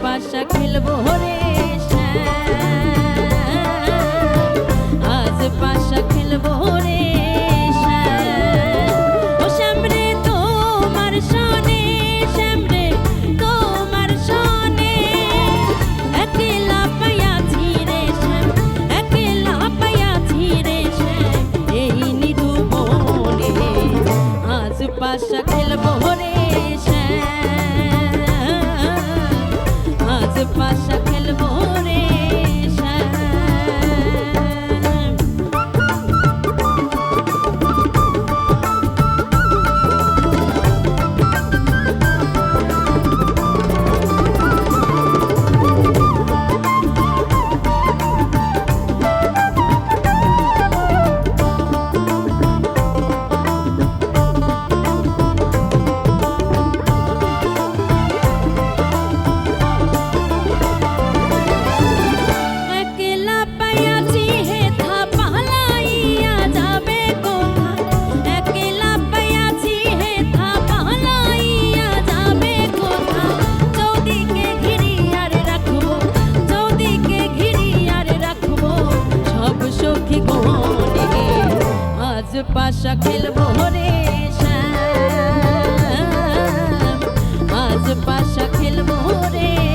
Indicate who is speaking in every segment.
Speaker 1: পাশা খেলব হরে পাশা খেলব রে শ্যাম। আজ পাশা খেলব রে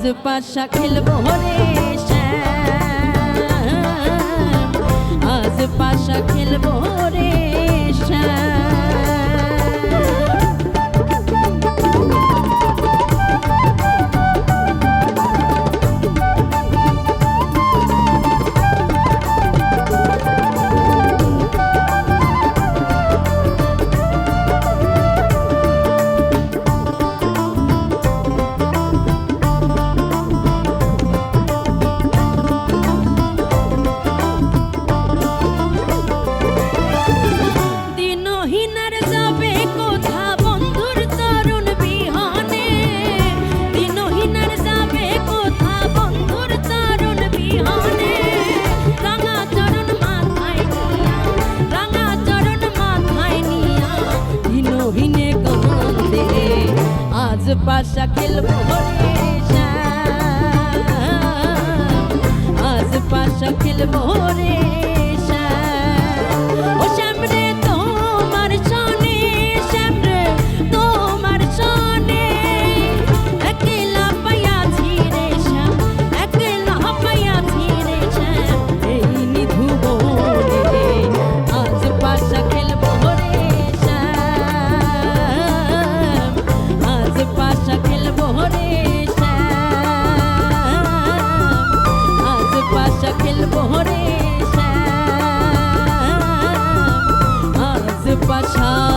Speaker 1: সাজ পাশা খেলব রে আজ পাশা খেলব আশপাশা খেলব আশপাশা খেলব রে বাসা